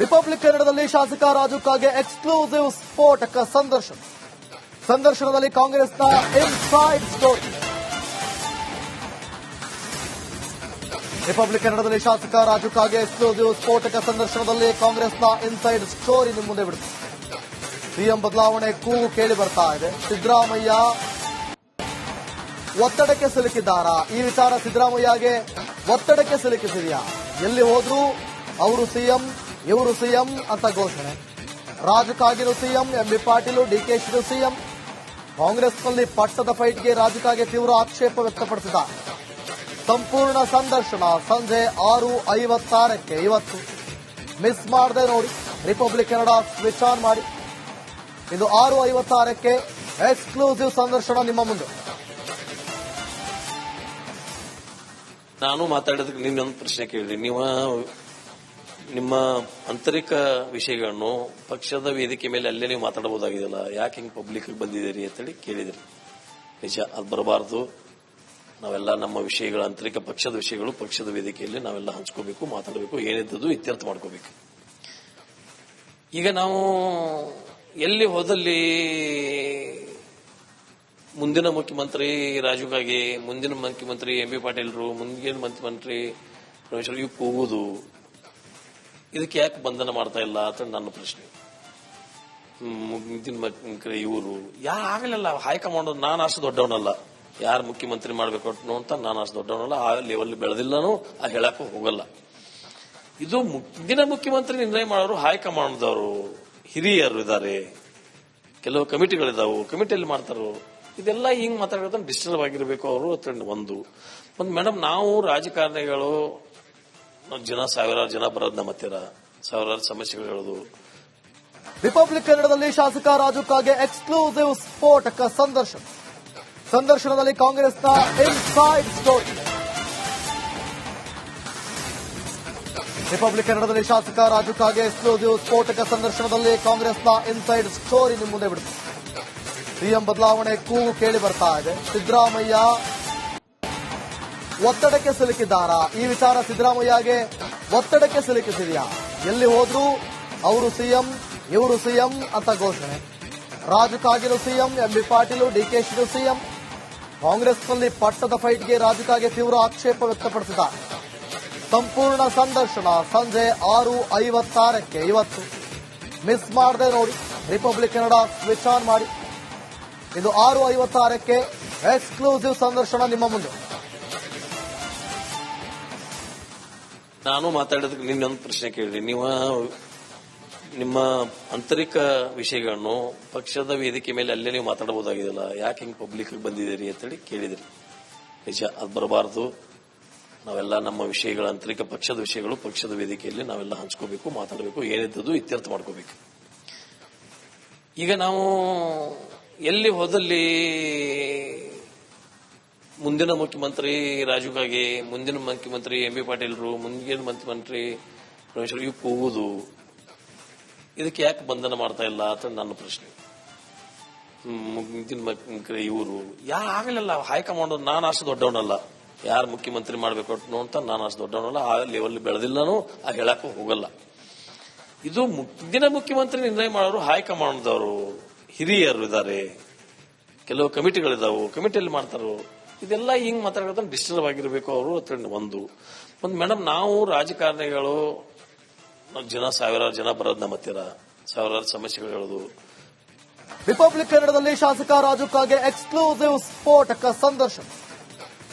Republic ಕನ್ನಡದಲ್ಲಿ ಶಾಸಕ Raju Kage exclusive ಸ್ಫೋಟಕ ಸಂದರ್ಶನ. ಸಂದರ್ಶನದಲ್ಲಿ ಕಾಂಗ್ರೆಸ್ನ ಇನ್ಸೈಡ್ ಸ್ಟೋರಿ ರಿಪಬ್ಲಿಕ್ ಕನ್ನಡದಲ್ಲಿ ಶಾಸಕ ರಾಜು ಕಾಗೆ ಎಕ್ಸ್ಕ್ಲೂಸಿವ್ ಸ್ಫೋಟಕ ಸಂದರ್ಶನದಲ್ಲಿ ಕಾಂಗ್ರೆಸ್ನ ಇನ್ಸೈಡ್ ಸ್ಟೋರಿ ನಿಮ್ಮ ಮುಂದೆ ಬಿಡುತ್ತೆ. ಸಿಎಂ ಬದಲಾವಣೆ ಕೂಗು ಕೇಳಿ ಬರ್ತಾ ಇದೆ. ಸಿದ್ದರಾಮಯ್ಯ ಒತ್ತಡಕ್ಕೆ ಸಿಲುಕಿದ್ದಾರಾ? ಈ ವಿಚಾರ ಸಿದ್ದರಾಮಯ್ಯಗೆ ಒತ್ತಡಕ್ಕೆ ಸಿಲುಕಿಸಿದೆಯಾ? ಎಲ್ಲಿ ಹೋದ್ರು ಅವರು ಸಿಎಂ ಇವರು ಸಿಎಂ ಅಂತ ಘೋಷಣೆ. ರಾಜಕಾಗಿರು ಸಿಎಂ, ಎಂ ಬಿ ಪಾಟೀಲು ಶಿರು ಸಿಎಂ. ಕಾಂಗ್ರೆಸ್ನಲ್ಲಿ ಪಟ್ಟದ ಫೈಟ್ಗೆ ರಾಜಕಾಗೆ ತೀವ್ರ ಆಕ್ಷೇಪ ವ್ಯಕ್ತಪಡಿಸಿದ ಸಂಪೂರ್ಣ ಸಂದರ್ಶನ ಸಂಜೆ ಆರು ಐವತ್ತಾರಕ್ಕೆ ಇವತ್ತು. ಮಿಸ್ ಮಾಡದೆ ನೋಡಿ, ರಿಪಬ್ಲಿಕ್ ಕನ್ನಡ ಸ್ವಿಚ್ ಆನ್ ಮಾಡಿ. ಇದು ಆರು ಐವತ್ತಾರಕ್ಕೆ ಎಕ್ಸ್ಕ್ಲೂಸಿವ್ ಸಂದರ್ಶನ ನಿಮ್ಮ ಮುಂದೆ. ನಾನು ಮಾತಾಡೋದಕ್ಕೆ ನಿನ್ನೊಂದು ಪ್ರಶ್ನೆ ಕೇಳಿದೆ ನೀವು ನಿಮ್ಮ ಆಂತರಿಕ ವಿಷಯಗಳನ್ನು ಪಕ್ಷದ ವೇದಿಕೆ ಮೇಲೆ ಅಲ್ಲೇ ನೀವು ಮಾತಾಡಬಹುದಾಗಿದೆಯಲ್ಲ, ಯಾಕೆ ಹಿಂಗೆ ಪಬ್ಲಿಕ್ ಬಂದಿದ್ದೀರಿ ಅಂತೇಳಿ ಕೇಳಿದ್ರಿ. ನಿಜ, ಅದು ಬರಬಾರ್ದು. ನಾವೆಲ್ಲ ನಮ್ಮ ವಿಷಯಗಳ, ಆಂತರಿಕ ಪಕ್ಷದ ವಿಷಯಗಳು ಪಕ್ಷದ ವೇದಿಕೆಯಲ್ಲಿ ನಾವೆಲ್ಲ ಹಂಚ್ಕೋಬೇಕು, ಮಾತಾಡಬೇಕು ಏನಿದ್ದದು ಇತ್ಯರ್ಥ ಮಾಡ್ಕೋಬೇಕು. ಈಗ ನಾವು ಎಲ್ಲಿ ಹೋದಲ್ಲಿ ಮುಂದಿನ ಮುಖ್ಯಮಂತ್ರಿ ರಾಜೀವ್ ಮುಂದಿನ ಮುಖ್ಯಮಂತ್ರಿ ಎಂ ಬಿ ಪಾಟೀಲ್ರು, ಮುಂದಿನ ಮುಖ್ಯಮಂತ್ರಿ ಪರಮೇಶ್ವರ್ ಕೂಗುದು ಇದಕ್ಕೆ ಯಾಕೆ ಬಂಧನ ಮಾಡ್ತಾ ಇಲ್ಲ ಅಂತ ನನ್ನ ಪ್ರಶ್ನೆ. ಮುಂದಿನ ಮುಖ್ಯಮಂತ್ರಿ ಇವರು ಯಾರು ಆಗಲಿಲ್ಲ ಹೈಕಮಾಂಡ್ ನಾನು ಅಷ್ಟು ದೊಡ್ಡವನಲ್ಲ. ಯಾರು ಮುಖ್ಯಮಂತ್ರಿ ಮಾಡ್ಬೇಕು ಅಂತ ನಾನು ಅಷ್ಟು ದೊಡ್ಡವನಲ್ಲ, ಆ ಲೆವೆಲ್ ಬೆಳೆದಿಲ್ಲನು ಆ ಹೇಳಕ್ಕೂ ಹೋಗಲ್ಲ. ಇದು ಮುಂದಿನ ಮುಖ್ಯಮಂತ್ರಿ ನಿರ್ಣಯ ಮಾಡೋರು ಹೈಕಮಾಂಡ್ದವರು, ಹಿರಿಯರು ಇದ್ದಾರೆ ಕೆಲವು ಕಮಿಟಿಗಳಿದಾವು, ಕಮಿಟಿಯಲ್ಲಿ ಮಾಡ್ತಾರೋ ಇದೆಲ್ಲ ಹಿಂಗ್ ಮಾತಾಡೋದನ್ನ ಡಿಸ್ಟರ್ಬ್ ಆಗಿರ್ಬೇಕು, ಅವರು ಒಂದು. ಒಂದು ಮೇಡಮ್ ನಾವು ರಾಜಕಾರಣಿಗಳು ಜನ ಸಾವಿರಾರು ಜನ ಬರೋದು ನಮ್ಮ ಹತ್ತಿರ. ಸಾವಿರಾರು ಸಮಸ್ಯೆಗಳು ಹೇಳೋದು. ರಿಪಬ್ಲಿಕ್ ಕನ್ನಡದಲ್ಲಿ ಶಾಸಕ ರಾಜು ಕಾಗೆ ಎಕ್ಸ್ಕ್ಲೂಸಿವ್ ಸ್ಫೋಟಕ ಸಂದರ್ಶನ. ಸಂದರ್ಶನದಲ್ಲಿ ಕಾಂಗ್ರೆಸ್ನ ಇನ್ಸೈಡ್ ಸ್ಟೋರಿ. ರಿಪಬ್ಲಿಕ್ ಕನ್ನಡದಲ್ಲಿ ಶಾಸಕ ರಾಜು ಕಾಗೆ ಎಕ್ಸ್ಕ್ಲೂಸಿವ್ ಸ್ಫೋಟಕ ಸಂದರ್ಶನದಲ್ಲಿ ಕಾಂಗ್ರೆಸ್ನ ಇನ್ಸೈಡ್ ಸ್ಟೋರಿ ನಿಮ್ಮ ಮುಂದೆ ಬಿಡುತ್ತೆ. ಸಿಎಂ ಬದಲಾವಣೆ ಕೂಗು ಕೇಳಿ ಬರ್ತಾ ಇದೆ. ಸಿದ್ದರಾಮಯ್ಯ ಒತ್ತಡಕ್ಕೆ ಸಿಲುಕಿದ್ದಾರಾ? ಈ ವಿಚಾರ ಸಿದ್ದರಾಮಯ್ಯಗೆ ಒತ್ತಡಕ್ಕೆ ಸಿಲುಕಿಸಿದೆಯಾ? ಎಲ್ಲಿ ಹೋದ್ರು ಅವರು ಸಿಎಂ, ಇವರು ಸಿಎಂ ಅಂತ ಘೋಷಣೆ. ರಾಜಕಾಗಿರು CM, M B Patil DKShi CM. ಕಾಂಗ್ರೆಸ್ನಲ್ಲಿ ಪಟ್ಟದ ಫೈಟ್ಗೆ ರಾಜಕಾಗೆ ತೀವ್ರ ಆಕ್ಷೇಪ ವ್ಯಕ್ತಪಡಿಸಿದ. ಸಂಪೂರ್ಣ ಸಂದರ್ಶನ ಸಂಜೆ ಆರು ಐವತ್ತಾರಕ್ಕೆ ಇವತ್ತು. ಮಿಸ್ ಮಾಡದೆ ನೋಡಿ, ರಿಪಬ್ಲಿಕ್ ಕನ್ನಡ ಸ್ವಿಚ್ ಆನ್ ಮಾಡಿ. ಇದು ಆರು ಐವತ್ತಾರಕ್ಕೆ ಎಕ್ಸ್ಕ್ಲೂಸಿವ್ ಸಂದರ್ಶನ ನಿಮ್ಮ ಮುಂದೆ. ನಾನು ಮಾತಾಡೋದಕ್ಕೆ ನಿನ್ನೊಂದು ಪ್ರಶ್ನೆ ಕೇಳಿ ನೀವು ನಿಮ್ಮ ಆಂತರಿಕ ವಿಷಯಗಳನ್ನು ಪಕ್ಷದ ವೇದಿಕೆ ಮೇಲೆ ಅಲ್ಲೇ ನೀವು ಮಾತಾಡಬಹುದಾಗಿದೆಯಲ್ಲ, ಯಾಕೆ ಹಿಂಗೆ ಪಬ್ಲಿಕ್ ಬಂದಿದ್ದೀರಿ ಅಂತೇಳಿ ಕೇಳಿದಿರಿ. ನಿಜ, ಅದು ಬರಬಾರದು. ನಾವೆಲ್ಲ ನಮ್ಮ ವಿಷಯಗಳ, ಆಂತರಿಕ ಪಕ್ಷದ ವಿಷಯಗಳು ಪಕ್ಷದ ವೇದಿಕೆಯಲ್ಲಿ ನಾವೆಲ್ಲ ಹಂಚ್ಕೋಬೇಕು, ಮಾತಾಡಬೇಕು ಏನಿದ್ದದು ಇತ್ಯರ್ಥ ಮಾಡ್ಕೋಬೇಕು. ಈಗ ನಾವು ಎಲ್ಲಿ ಹೋದಲ್ಲಿ ಮುಂದಿನ ಮುಖ್ಯಮಂತ್ರಿ ರಾಜೀವ್ ಖಾಗೆ ಮುಂದಿನ ಮುಖ್ಯಮಂತ್ರಿ ಎಂ ಬಿ ಪಾಟೀಲ್ರು, ಮುಂದಿನ ಮುಖ್ಯಮಂತ್ರಿ ಪರಮೇಶ್ವರ್ ಇವು ಕೂಗುದು ಇದಕ್ಕೆ ಯಾಕೆ ಬಂಧನ ಮಾಡ್ತಾ ಇಲ್ಲ ಅಂತ ನನ್ನ ಪ್ರಶ್ನೆ. ಮುಂದಿನ ಮುಖ್ಯಮಂತ್ರಿ ಇವರು. ಯಾ ಆಗಲಿಲ್ಲ, ಹೈಕಮಾಂಡ್ ನಾನು ಅಷ್ಟು ದೊಡ್ಡವನಲ್ಲ. ಯಾರು ಮುಖ್ಯಮಂತ್ರಿ ಮಾಡ್ಬೇಕು ಅಂತ ನಾನು ಅಷ್ಟು ದೊಡ್ಡವನಲ್ಲ, ಆ ಲೆವೆಲ್ ಬೆಳೆದಿಲ್ಲನು, ಆ ಹೇಳಕ್ಕೂ ಹೋಗಲ್ಲ. ಇದು ಮುಂದಿನ ಮುಖ್ಯಮಂತ್ರಿ ನಿರ್ಣಯ ಮಾಡೋರು ಹೈಕಮಾಂಡ್ದವರು. ಹಿರಿಯರು ಇದ್ದಾರೆ. ಕೆಲವು ಕಮಿಟಿಗಳಿದಾವು. ಕಮಿಟಿಯಲ್ಲಿ ಮಾಡ್ತಾರೋ ಇದೆಲ್ಲ ಹಿಂಗ್ ಮಾತಾಡೋದನ್ನ ಡಿಸ್ಟರ್ಬ್ ಆಗಿರ್ಬೇಕು ಅವರು ಅಂತ ಒಂದು. ಒಂದು ಮೇಡಮ್ ನಾವು ರಾಜಕಾರಣಿಗಳು ಜನ ಸಾವಿರಾರು ಜನ ಬರೋದು ನಮ್ಮ ಹತ್ತಿರ. ಸಾವಿರಾರು ಸಮಸ್ಯೆಗಳು ಹೇಳೋದು. ರಿಪಬ್ಲಿಕ್ ಕನ್ನಡದಲ್ಲಿ ಶಾಸಕ ರಾಜು ಕಾಗೆ ಎಕ್ಸ್ಕ್ಲೂಸಿವ್ ಸ್ಫೋಟಕ ಸಂದರ್ಶನ.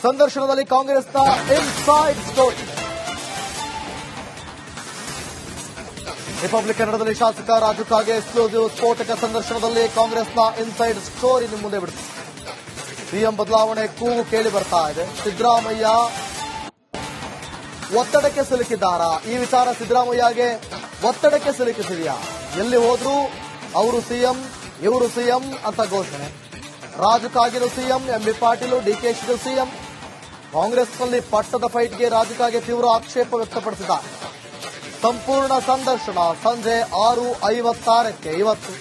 ಸಂದರ್ಶನದಲ್ಲಿ ಕಾಂಗ್ರೆಸ್ನ ಇನ್ಸೈಡ್ ಸ್ಟೋರಿ ರಿಪಬ್ಲಿಕ್ ಕನ್ನಡದಲ್ಲಿ ಶಾಸಕ ರಾಜು ಕಾಗೆ ಎಕ್ಸ್ಕ್ಲೂಸಿವ್ ಸ್ಫೋಟಕ ಸಂದರ್ಶನದಲ್ಲಿ ಕಾಂಗ್ರೆಸ್ನ ಇನ್ಸೈಡ್ ಸ್ಟೋರಿ ನಿಮ್ಮ ಮುಂದೆ ಬಿಡುತ್ತೆ ಸಿಎಂ ಬದಲಾವಣೆ ಕೂಗು ಕೇಳಿ ಬರ್ತಾ ಇದೆ. ಸಿದ್ದರಾಮಯ್ಯ ಒತ್ತಡಕ್ಕೆ ಸಿಲುಕಿದ್ದಾರಾ? ಈ ವಿಚಾರ ಸಿದ್ದರಾಮಯ್ಯಗೆ ಒತ್ತಡಕ್ಕೆ ಸಿಲುಕಿಸಿದೆಯಾ? ಎಲ್ಲಿ ಹೋದ್ರು ಅವರು ಸಿಎಂ, ಇವರು ಸಿಎಂ ಅಂತ ಘೋಷಣೆ. ರಾಜಕಾಗಿರು CM, M B Patil DKShi CM. ಕಾಂಗ್ರೆಸ್ನಲ್ಲಿ ಪಟ್ಟದ ಫೈಟ್ಗೆ ರಾಜಕಾಗೆ ತೀವ್ರ ಆಕ್ಷೇಪ ವ್ಯಕ್ತಪಡಿಸಿದ್ದಾರೆ. ಸಂಪೂರ್ಣ ಸಂದರ್ಶನ ಸಂಜೆ ಆರು ಐವತ್ತಾರಕ್ಕೆ ಇವತ್ತು.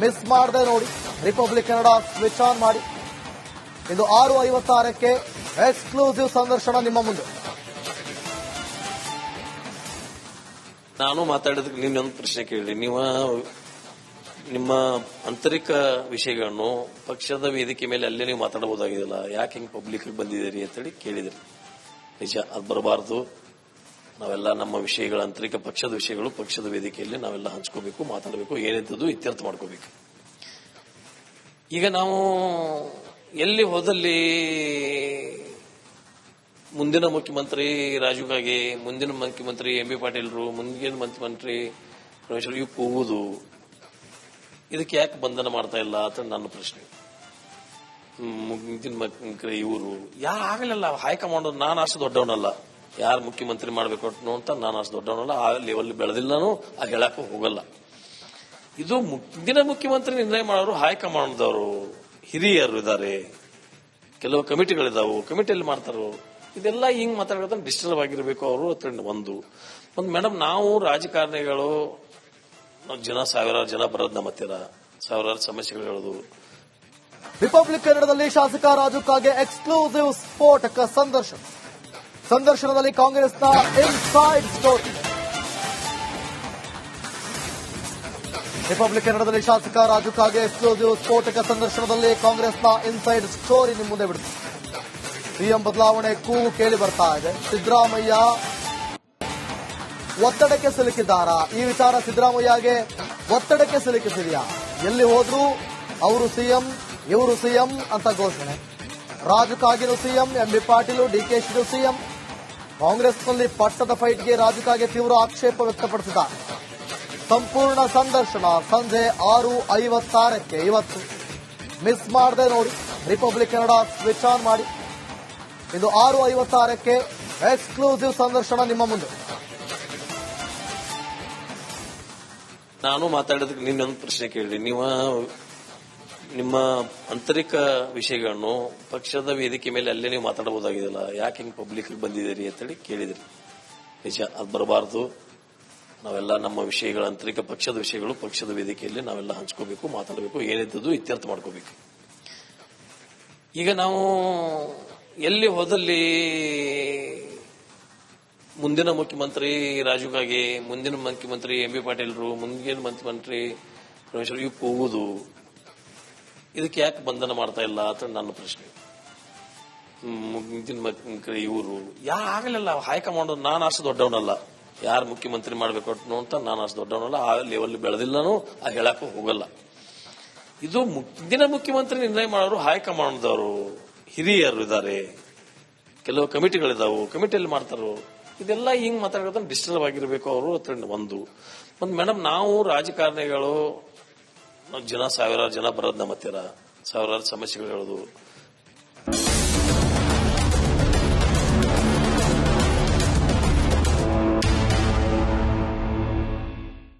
ಮಿಸ್ ಮಾಡದೆ ನೋಡಿ. ರಿಪಬ್ಲಿಕ್ ಕನ್ನಡ ಸ್ವಿಚ್ ಆನ್ ಮಾಡಿ. ಇದು ಆರು ಐವತ್ತಾರಕ್ಕೆ ಎಕ್ಸ್ಕ್ಲೂಸಿವ್ ಸಂದರ್ಶನ ನಿಮ್ಮ ಮುಂದೆ. ನಾನು ಮಾತಾಡೋದಕ್ಕೆ ನಿನ್ನೊಂದು ಪ್ರಶ್ನೆ ಕೇಳಿ ನೀವು ನಿಮ್ಮ ಆಂತರಿಕ ವಿಷಯಗಳನ್ನು ಪಕ್ಷದ ವೇದಿಕೆ ಮೇಲೆ ಅಲ್ಲೇ ನೀವು ಮಾತಾಡಬಹುದಾಗಿದೆಯಲ್ಲ, ಯಾಕೆ ಹಿಂಗೆ ಪಬ್ಲಿಕ್ ಬಂದಿದ್ದೀರಿ ಅಂತೇಳಿ ಕೇಳಿದ್ರಿ. ನಿಜ, ಅದು ಬರಬಾರ್ದು. ನಾವೆಲ್ಲ ನಮ್ಮ ವಿಷಯಗಳ, ಆಂತರಿಕ ಪಕ್ಷದ ವಿಷಯಗಳು ಪಕ್ಷದ ವೇದಿಕೆಯಲ್ಲಿ ನಾವೆಲ್ಲ ಹಂಚ್ಕೋಬೇಕು, ಮಾತಾಡಬೇಕು ಏನಿದ್ದದು ಇತ್ಯರ್ಥ ಮಾಡ್ಕೋಬೇಕು. ಈಗ ನಾವು ಎಲ್ಲಿ ಹೋದಲ್ಲಿ ಮುಂದಿನ ಮುಖ್ಯಮಂತ್ರಿ ರಾಜೀವ್ ಗಾಂಧಿ, ಮುಂದಿನ ಮುಖ್ಯಮಂತ್ರಿ ಎಂ ಬಿ ಪಾಟೀಲ್ರು, ಮುಂದಿನ ಮುಖ್ಯಮಂತ್ರಿ ಪರಮೇಶ್ವರ್ ಇವು ಕೂಗುದು ಇದಕ್ಕೆ ಯಾಕೆ ಬಂಧನ ಮಾಡ್ತಾ ಇಲ್ಲ ಅಂತ ನನ್ನ ಪ್ರಶ್ನೆ. ಮುಂದಿನ ಮುಖ್ಯಮಂತ್ರಿ ಇವರು. ಯಾರು ಆಗಲಿಲ್ಲ, ಹೈಕಮಾಂಡ್ ನಾನು ಅಷ್ಟು ದೊಡ್ಡವನಲ್ಲ. ಯಾರು ಮುಖ್ಯಮಂತ್ರಿ ಮಾಡ್ಬೇಕು ಅಂತ ನಾನು ಅಷ್ಟು ದೊಡ್ಡವನಲ್ಲ. ಆ ಲೆವೆಲ್ ಬೆಳೆದಿಲ್ಲನೂ ಆ ಹೇಳಕ್ಕೂ ಹೋಗಲ್ಲ. ಇದು ಮುಂದಿನ ಮುಖ್ಯಮಂತ್ರಿ ನಿರ್ಣಯ ಮಾಡೋರು ಹೈಕಮಾಂಡ್ದವರು. ಹಿರಿಯರು ಇದ್ದಾರೆ, ಕೆಲವು ಕಮಿಟಿಗಳಿದಾವು, ಕಮಿಟಿಯಲ್ಲಿ ಮಾಡ್ತಾರೋ, ಇದೆಲ್ಲ ಹಿಂಗ್ ಮಾತಾಡೋದನ್ನ ಡಿಸ್ಟರ್ಬ್ ಆಗಿರ್ಬೇಕು, ಅವರು ಅಂತ ಒಂದು. ಒಂದು ಮೇಡಮ್ ನಾವು ರಾಜಕಾರಣಿಗಳು ಜನ, ಸಾವಿರಾರು ಜನ ಬರೋದು ನಮ್ಮ ಹತ್ತಿರ, ಸಾವಿರಾರು ಸಮಸ್ಯೆಗಳು ಹೇಳೋದು. ರಿಪಬ್ಲಿಕ್ ಕನ್ನಡದಲ್ಲಿ ಶಾಸಕ ರಾಜು ಕಾಗೆ ಎಕ್ಸ್ಕ್ಲೂಸಿವ್ ಸ್ಫೋಟಕ ಸಂದರ್ಶನ. ಸಂದರ್ಶನದಲ್ಲಿ ಕಾಂಗ್ರೆಸ್ನ ಇನ್ಸೈಡ್ ಸ್ಟೋರಿ ರಿಪಬ್ಲಿಕ್ ಕನ್ನಡದಲ್ಲಿ ಶಾಸಕ ರಾಜು ಕಾಗೆ ಎಕ್ಸ್ಕ್ಲೂಸಿವ್ ಸ್ಫೋಟಕ ಸಂದರ್ಶನದಲ್ಲಿ ಕಾಂಗ್ರೆಸ್ನ ಇನ್ಸೈಡ್ ಸ್ಟೋರಿ ನಿಮ್ಮ ಮುಂದೆ ಬಿಡುತ್ತೆ ಸಿಎಂ ಬದಲಾವಣೆ ಕೂಗು ಕೇಳಿ ಬರ್ತಾ ಇದೆ. ಸಿದ್ದರಾಮಯ್ಯ ಒತ್ತಡಕ್ಕೆ ಸಿಲುಕಿದ್ದಾರಾ? ಈ ವಿಚಾರ ಸಿದ್ದರಾಮಯ್ಯಗೆ ಒತ್ತಡಕ್ಕೆ ಸಿಲುಕಿಸಿದೆಯಾ? ಎಲ್ಲಿ ಹೋದ್ರು ಅವರು ಸಿಎಂ ಇವರು ಸಿಎಂ ಅಂತ ಘೋಷಣೆ. ರಾಜು ಕಾಗಿರು CM M B Patil DKShi CM ಕಾಂಗ್ರೆಸ್ನಲ್ಲಿ ಪಟ್ಟದ ಫೈಟ್ಗೆ ರಾಜು ಕಾಗೆ ತೀವ್ರ ಆಕ್ಷೇಪ ವ್ಯಕ್ತಪಡಿಸಿದ್ದಾರೆ. ಸಂಪೂರ್ಣ ಸಂದರ್ಶನ ಸಂಜೆ ಆರು ಐವತ್ತಾರಕ್ಕೆ. ಇವತ್ತು ಮಿಸ್ ಮಾಡದೆ ನೋಡಿ. ರಿಪಬ್ಲಿಕ್ ಕನ್ನಡ ಸ್ವಿಚ್ ಆನ್ ಮಾಡಿ. ಇದು ಆರು ಐವತ್ತಾರಕ್ಕೆ ಎಕ್ಸ್ಕ್ಲೂಸಿವ್ ಸಂದರ್ಶನ ನಿಮ್ಮ ಮುಂದೆ. ನಾನು ಮಾತಾಡೋದಕ್ಕೆ ನಿನ್ನೊಂದು ಪ್ರಶ್ನೆ ಕೇಳಿ ನೀವು ನಿಮ್ಮ ಆಂತರಿಕ ವಿಷಯಗಳನ್ನು ಪಕ್ಷದ ವೇದಿಕೆ ಮೇಲೆ ಅಲ್ಲೇ ನೀವು ಮಾತಾಡಬಹುದಾಗಿದೆಯಲ್ಲ ಯಾಕೆ ಹಿಂಗೆ ಪಬ್ಲಿಕ್ ಬಂದಿದ್ದೀರಿ ಅಂತೇಳಿ ಕೇಳಿದ್ರಿ. ನಿಜ, ಅದು ಬರಬಾರ್ದು. ನಾವೆಲ್ಲ ನಮ್ಮ ವಿಷಯಗಳ ಆಂತರಿಕ ಪಕ್ಷದ ವಿಷಯಗಳು ಪಕ್ಷದ ವೇದಿಕೆಯಲ್ಲಿ ನಾವೆಲ್ಲ ಹಂಚ್ಕೋಬೇಕು, ಮಾತಾಡಬೇಕು ಏನಿದ್ದದು ಇತ್ಯರ್ಥ ಮಾಡ್ಕೋಬೇಕು. ಈಗ ನಾವು ಎಲ್ಲಿ ಹೋದಲ್ಲಿ ಮುಂದಿನ ಮುಖ್ಯಮಂತ್ರಿ ರಾಜೀವ್ ಗಾಂಧಿ, ಮುಂದಿನ ಮುಖ್ಯಮಂತ್ರಿ ಎಂ ಬಿ ಪಾಟೀಲ್ರು, ಮುಂದಿನ ಮುಖ್ಯಮಂತ್ರಿ ಪರಮೇಶ್ವರ್ ಇವು ಕೂಗುದು ಇದಕ್ಕೆ ಯಾಕೆ ಬಂಧನ ಮಾಡ್ತಾ ಇಲ್ಲ ಅಂತ ನನ್ನ ಪ್ರಶ್ನೆ. ಮುಂದಿನ ಮುಖ್ಯಮಂತ್ರಿ ಇವರು, ಯಾ ಆಗಲಿಲ್ಲ, ಹೈಕಮಾಂಡ್ ನಾನು ಅಷ್ಟು ದೊಡ್ಡವನಲ್ಲ. ಯಾರು ಮುಖ್ಯಮಂತ್ರಿ ಮಾಡ್ಬೇಕು ಅಂತ ನಾನು ಅಷ್ಟು ದೊಡ್ಡವನಲ್ಲ, ಆ ಲೆವೆಲ್ ಬೆಳೆದಿಲ್ಲನೂ ಆ ಹೇಳಕ್ಕೂ ಹೋಗಲ್ಲ. ಇದು ಮುಂದಿನ ಮುಖ್ಯಮಂತ್ರಿ ನಿರ್ಣಯ ಮಾಡೋರು, ಹೈಕಮಾಂಡ್ದವರು, ಹಿರಿಯರು ಇದ್ದಾರೆ ಕೆಲವು ಕಮಿಟಿಗಳಿದಾವು, ಕಮಿಟಿಯಲ್ಲಿ ಮಾಡ್ತಾರೋ, ಇದೆಲ್ಲ ಹಿಂಗ್ ಮಾತಾಡೋದನ್ನ ಡಿಸ್ಟರ್ಬ್ ಆಗಿರ್ಬೇಕು ಅವರು ಒಂದು. ಒಂದು ಮೇಡಮ್ ನಾವು ರಾಜಕಾರಣಿಗಳು ಜನ ಸಾವಿರಾರು ಜನ ಬರೋದು ನಮ್ಮ ಹತ್ತಿರ ಸಾವಿರಾರು ಸಮಸ್ಯೆಗಳು ಹೇಳೋದು.